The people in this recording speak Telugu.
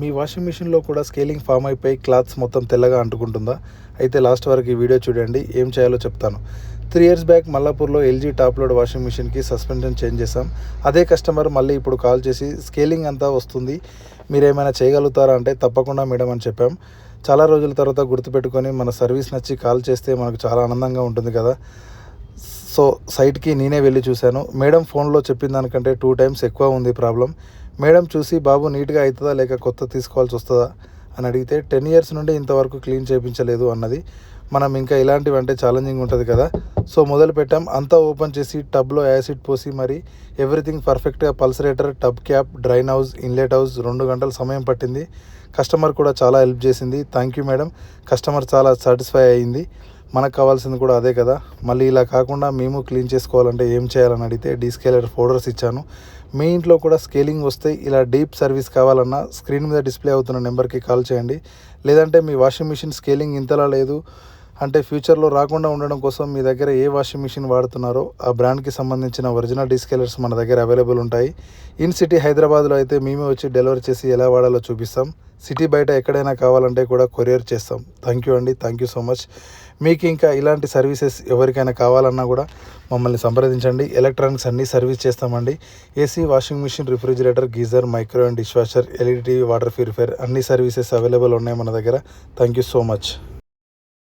మీ వాషింగ్ మిషన్లో కూడా స్కేలింగ్ ఫామ్ అయిపోయి క్లాత్స్ మొత్తం తెల్లగా అంటుకుంటుందా? అయితే లాస్ట్ వరకు ఈ వీడియో చూడండి ఏం చేయాలో చెప్తాను. త్రీ ఇయర్స్ బ్యాక్ మల్లాపూర్లో ఎల్జీ టాప్ లోడ్ వాషింగ్ మిషన్కి సస్పెన్షన్ చేంజ్ చేసాం అదే కస్టమర్ మళ్ళీ ఇప్పుడు కాల్ చేసి స్కేలింగ్ అంతా వస్తుంది మీరు ఏమైనా చేయగలుగుతారా? అంటే తప్పకుండా మేడం అని చెప్పాం. చాలా రోజుల తర్వాత గుర్తుపెట్టుకొని మన సర్వీస్ నచ్చి కాల్ చేస్తే మనకు చాలా ఆనందంగా ఉంటుంది కదా. సో సైట్కి నేనే వెళ్ళి చూశాను. మేడం ఫోన్లో చెప్పిన దానికంటే టూ టైమ్స్ ఎక్కువ ఉంది ప్రాబ్లం మేడం చూసి బాబు నీట్గా అవుతుందా లేక కొత్త తీసుకోవాల్సి వస్తుందా అని అడిగితే టెన్ ఇయర్స్ నుండి ఇంతవరకు క్లీన్ చేయించలేదు అన్నది. మనం ఇంకా ఇలాంటివి అంటే ఛాలెంజింగ్ ఉంటుంది కదా. సో మొదలు పెట్టాం. అంతా ఓపెన్ చేసి టబ్లో యాసిడ్ పోసి మరి ఎవ్రీథింగ్ పర్ఫెక్ట్గా pulsator tub cap drain hose inlet hose రెండు గంటల సమయం పట్టింది. కస్టమర్ కూడా చాలా హెల్ప్ చేసింది. Thank you madam. కస్టమర్ చాలా సాటిస్ఫై అయింది. మనకు కావాల్సింది కూడా అదే కదా. మళ్ళీ ఇలా కాకుండా మేము క్లీన్ చేసుకోవాలంటే ఏం చేయాలని అడిగితే డీస్కేలర్ ఫోల్డర్స్ ఇచ్చాను. మీ ఇంట్లో కూడా స్కేలింగ్ వస్తే ఇలా డీప్ సర్వీస్ కావాలన్నా స్క్రీన్ మీద డిస్ప్లే అవుతున్న నెంబర్కి కాల్ చేయండి. లేదంటే మీ వాషింగ్ మిషన్ స్కేలింగ్ ఇంతలా లేదు. అంటే ఫ్యూచర్లో రాకుండా ఉండడం కోసం మీ దగ్గర ఏ వాషింగ్ మిషన్ వాడుతున్నారో ఆ బ్రాండ్కి సంబంధించిన ఒరిజినల్ డీస్కేలర్స్ మన దగ్గర అవైలబుల్ ఉంటాయి. ఇన్ సిటీ హైదరాబాద్లో అయితే మేమే వచ్చి డెలివరీ చేసి ఎలా వాడాలో చూపిస్తాం. సిటీ బయట ఎక్కడైనా కావాలంటే కూడా కొరియర్ చేస్తాం. థ్యాంక్ యూ అండి. Thank you so much. మీకు ఇంకా ఇలాంటి సర్వీసెస్ ఎవరికైనా కావాలన్నా కూడా మమ్మల్ని సంప్రదించండి. ఎలక్ట్రానిక్స్ అన్నీ సర్వీస్ చేస్తామండి. AC washing machine refrigerator geyser micro and dish washer LED TV water purifier అన్ని సర్వీసెస్ అవైలబుల్ ఉన్నాయి మన దగ్గర. Thank you so much.